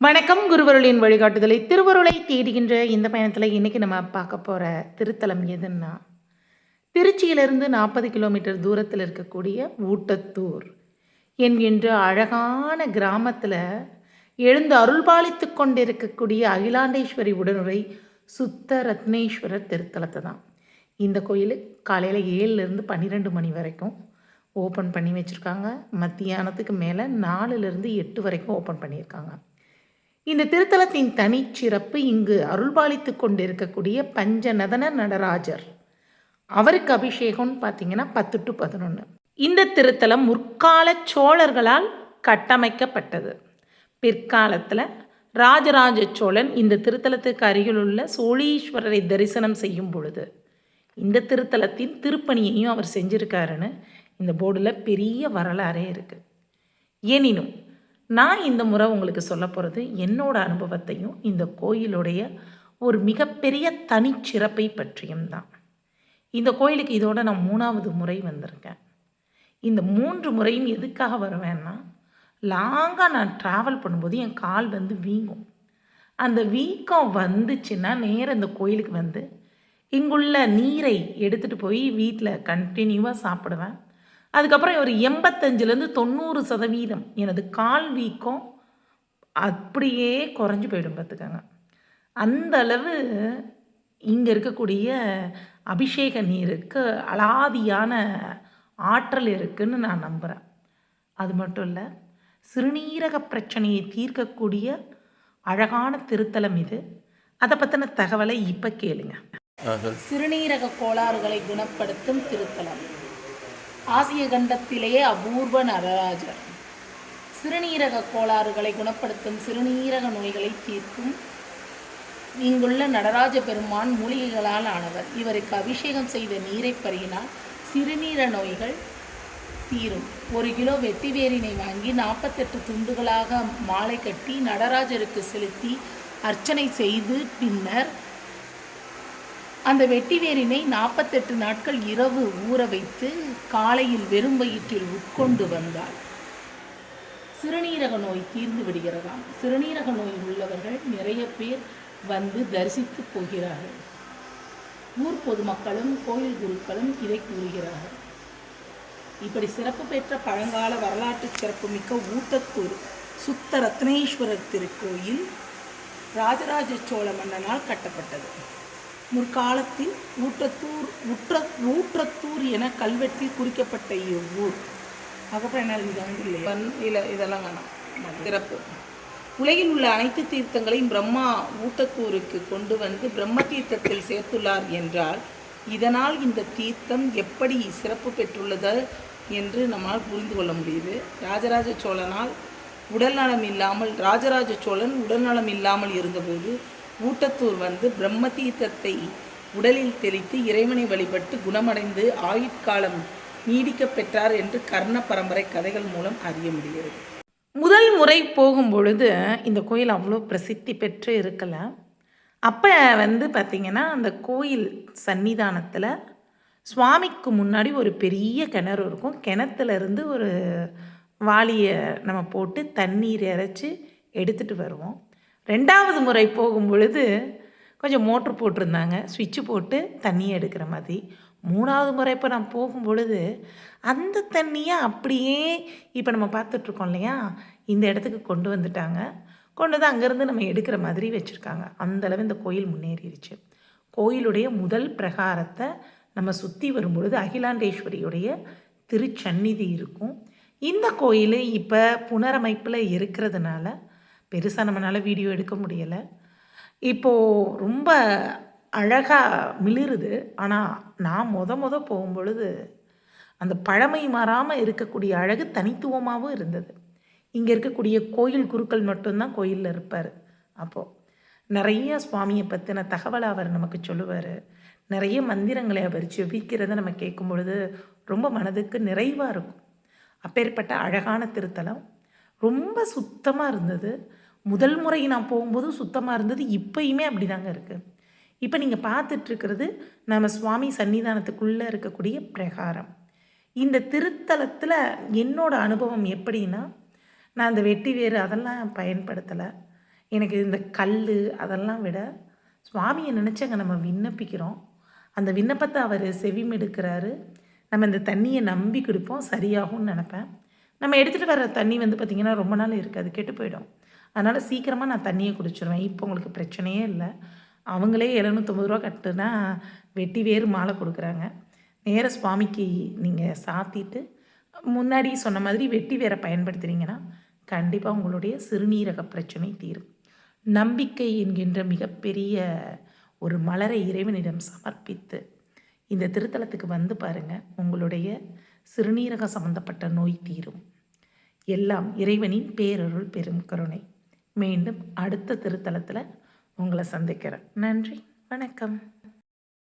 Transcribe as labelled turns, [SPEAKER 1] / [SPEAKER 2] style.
[SPEAKER 1] வணக்கம் குருவருளின் வழிகாட்டுதலை. திருவருளை தேடுகின்ற இந்த பயணத்தில் இன்றைக்கி நம்ம பார்க்க போகிற திருத்தலம் எதுன்னா திருச்சியிலிருந்து நாற்பது கிலோமீட்டர் தூரத்தில் இருக்கக்கூடிய ஊட்டத்தூர் என்கின்ற அழகான கிராமத்தில் எழுந்து அருள்பாலித்து கொண்டிருக்கக்கூடிய அகிலாண்டேஸ்வரி உடனுரை சுத்த ரத்னேஸ்வரர் திருத்தலத்தை தான். இந்த கோயில் காலையில் ஏழுலேருந்து பன்னிரெண்டு மணி வரைக்கும் ஓப்பன் பண்ணி வச்சுருக்காங்க. மத்தியானத்துக்கு மேலே நாலுலேருந்து எட்டு வரைக்கும் ஓப்பன் பண்ணியிருக்காங்க. இந்த திருத்தலத்தின் தனிச்சிறப்பு இங்கு அருள்பாலித்து கொண்டிருக்கக்கூடிய பஞ்சநதன நடராஜர். அவருக்கு அபிஷேகம்னு பார்த்தீங்கன்னா பத்து டு பதினொன்று இந்த திருத்தலம் முற்கால சோழர்களால் கட்டமைக்கப்பட்டது. பிற்காலத்தில் ராஜராஜ சோழன் இந்த திருத்தலத்துக்கு அருகிலுள்ள சோழீஸ்வரரை தரிசனம் செய்யும் பொழுது இந்த திருத்தலத்தின் திருப்பணியையும் அவர் செஞ்சிருக்காருன்னு இந்த போர்டில் பெரிய வரலாறே இருக்குது எனினும் நான் இந்த முறை உங்களுக்கு சொல்ல போகிறது என்னோட அனுபவத்தையும் இந்த கோயிலுடைய ஒரு மிகப்பெரிய தனிச்சிறப்பை பற்றியும் தான். இந்த கோயிலுக்கு இதோட நான் மூணாவது முறை வந்திருக்கேன். இந்த மூன்று முறையும் எதுக்காக வருவேன்னா லாங்காக நான் ட்ராவல் பண்ணும்போது என் கால் வந்து வீங்கும். அந்த வீக்கம் வந்துச்சுன்னா நேராக இந்த கோயிலுக்கு வந்து இங்குள்ள நீரை எடுத்துகிட்டு போய் வீட்டில் கண்டினியூவாக சாப்பிடுவேன். அதுக்கப்புறம் ஒரு எண்பத்தஞ்சிலேருந்து தொண்ணூறு சதவீதம் எனது கால் வீக்கம் அப்படியே குறைஞ்சி போயிடும் பார்த்துக்கோங்க. அந்த அளவு இங்கே இருக்கக்கூடிய அபிஷேக நீருக்கு அலாதியான ஆற்றல் இருக்குன்னு நான் நம்புகிறேன் அது மட்டும் இல்லை சிறுநீரக பிரச்சனையை தீர்க்கக்கூடிய அழகான திருத்தலம் இது. அதை பற்றின தகவலை இப்போ கேளுங்க. சிறுநீரக கோளாறுகளை குணப்படுத்தும் திருத்தலம். ஆசிய கண்டத்திலேயே அபூர்வ நடராஜர். சிறுநீரக கோளாறுகளை குணப்படுத்தும் சிறுநீரக நோய்களை தீர்க்கும் இங்குள்ள நடராஜ பெருமான் மூலிகைகளால் ஆனவர். இவருக்கு அபிஷேகம் செய்த நீரை பருகினால் சிறுநீர நோய்கள் தீரும். ஒரு கிலோ வெட்டிவேரினை வாங்கி நாற்பத்தெட்டு துண்டுகளாக மாலை கட்டி நடராஜருக்கு செலுத்தி அர்ச்சனை செய்து பின்னர் அந்த வெட்டிவேரினை நாற்பத்தெட்டு நாட்கள் இரவு ஊற வைத்து காலையில் வெறும் வயிற்றில் உட்கொண்டு வந்தாள். சிறுநீரக நோய் தீர்ந்து விடுகிறதாம். சிறுநீரக நோய் உள்ளவர்கள் நிறைய பேர் வந்து தரிசித்து போகிறார்கள். ஊர் பொதுமக்களும் கோயில் குருக்களும் இதை கூறுகிறார்கள். இப்படி சிறப்பு பெற்ற பழங்கால வரலாற்று சிறப்புமிக்க ஊட்டத்தூர் சுத்த ரத்னேஸ்வரர் திருக்கோயில் ராஜராஜ சோழ மன்னனால் கட்டப்பட்டது. முற்காலத்தில் ஊற்றத்தூர் உற்ற ஊற்றத்தூர் என கல்வெட்டில் குறிக்கப்பட்ட இவ்வூர். அதுக்கப்புறம் என்ன இதுதான் இல்லை இதெல்லாம் வேணாம். சிறப்பு. உலகில் உள்ள அனைத்து தீர்த்தங்களையும் பிரம்மா ஊட்டத்தூருக்கு கொண்டு வந்து பிரம்ம தீர்த்தத்தில் சேர்த்துள்ளார் என்றால் இதனால் இந்த தீர்த்தம் எப்படி சிறப்பு பெற்றுள்ளது என்று நம்மால் புரிந்து கொள்ள முடியுது. ராஜராஜ சோழனால் உடல்நலம் இல்லாமல் ராஜராஜ சோழன் உடல்நலம் இல்லாமல் இருந்தபோது ஊட்டத்தூர் வந்து பிரம்ம தீர்த்தத்தை உடலில் தெளித்து இறைவனை வழிபட்டு குணமடைந்து ஆயுட்காலம் நீடிக்கப் பெற்றார் என்று கர்ண பரம்பரை கதைகள் மூலம் அறிய முடிகிறது. முதல் முறை போகும் பொழுது இந்த கோயில் அவ்வளோ பிரசித்தி பெற்று இருக்கலை. அப்போ வந்து பார்த்திங்கன்னா அந்த கோயில் சன்னிதானத்தில் சுவாமிக்கு முன்னாடி ஒரு பெரிய கிணறு இருக்கும். கிணத்துலேருந்து ஒரு வாளியை நம்ம போட்டு தண்ணீர் இறைச்சி எடுத்துகிட்டு வருவோம். ரெண்டாவது முறை போகும் பொழுது கொஞ்சம் மோட்ரு போட்டிருந்தாங்க. சுவிட்சு போட்டு தண்ணியை எடுக்கிற மாதிரி. மூணாவது முறை இப்போ நான் போகும் பொழுது அந்த தண்ணியை அப்படியே இப்போ நம்ம பார்த்துட்ருக்கோம் இல்லையா? இந்த இடத்துக்கு கொண்டு வந்துட்டாங்க. கொண்டு வந்து அங்கேருந்து நம்ம எடுக்கிற மாதிரி வச்சுருக்காங்க. அந்தளவு இந்த கோயில் முன்னேறிடுச்சு. கோயிலுடைய முதல் பிரகாரத்தை நம்ம சுற்றி வரும்பொழுது அகிலாண்டேஸ்வரியுடைய திருச்சந்நிதி இருக்கும். இந்த கோயில் இப்போ புனரமைப்பில் இருக்கிறதுனால பெருசாக நம்மளால் வீடியோ எடுக்க முடியலை. இப்போது ரொம்ப அழகாக மிளிருது. ஆனால் நான் மொத முத போகும்பொழுது அந்த பழமை மாறாமல் இருக்கக்கூடிய அழகு தனித்துவமாகவும் இருந்தது. இங்கே இருக்கக்கூடிய கோயில் குருக்கள் மட்டும்தான் கோயிலில் இருப்பார். அப்போது நிறைய சுவாமியை பற்றின தகவலை அவர் நமக்கு சொல்லுவார். நிறைய மந்திரங்களை அவர் ஜெபிக்கிறத நம்ம கேட்கும் பொழுது ரொம்ப மனதுக்கு நிறைவாக இருக்கும். அப்பேற்பட்ட அழகான திருத்தலம் ரொம்ப சுத்தமாக இருந்தது. முதல் முறை நான் போகும்போது சுத்தமாக இருந்தது. இப்பயுமே அப்படி தாங்க இருக்குது இப்போ நீங்கள் பார்த்துட்ருக்கிறது நம்ம சுவாமி சன்னிதானத்துக்குள்ளே இருக்கக்கூடிய பிரகாரம். இந்த திருத்தலத்தில் என்னோடய அனுபவம் எப்படின்னா நான் அந்த வெட்டி வேறு அதெல்லாம் பயன்படுத்தலை. எனக்கு இந்த கல் அதெல்லாம் விட சுவாமியை நினச்சங்க நம்ம விண்ணப்பிக்கிறோம். அந்த விண்ணப்பத்தை அவர் செவிமெடுக்கிறாரு. நம்ம இந்த தண்ணியை நம்பி குடிப்போம். சரியாகும்னு நினப்பேன். நம்ம எடுத்துகிட்டு வர தண்ணி வந்து பார்த்திங்கன்னா ரொம்ப நாள் இருக்காது கெட்டு போயிடும். அதனால் சீக்கிரமாக நான் தண்ணியை குடிச்சிருவேன். இப்போ உங்களுக்கு பிரச்சனையே இல்லை. அவங்களே எழுநூற்றம்பது ரூபா கட்டுனா வெட்டி வேறு மாலை கொடுக்குறாங்க. நேர சுவாமிக்கு நீங்கள் சாத்திட்டு முன்னாடி சொன்ன மாதிரி வெட்டி வேற பயன்படுத்துகிறீங்கன்னா கண்டிப்பாக உங்களுடைய சிறுநீரக பிரச்சனை தீரும். நம்பிக்கை என்கின்ற மிகப்பெரிய ஒரு மலரை இறைவனிடம் சமர்ப்பித்து இந்த திருத்தலத்துக்கு வந்து பாருங்கள் உங்களுடைய சிறுநீரக சம்பந்தப்பட்ட நோய் தீரும். எல்லாம் இறைவனின் பேரருள் பெரும் கருணை. மீண்டும் அடுத்த திருத்தலத்தில் உங்களை சந்திக்கிறேன். நன்றி. வணக்கம்.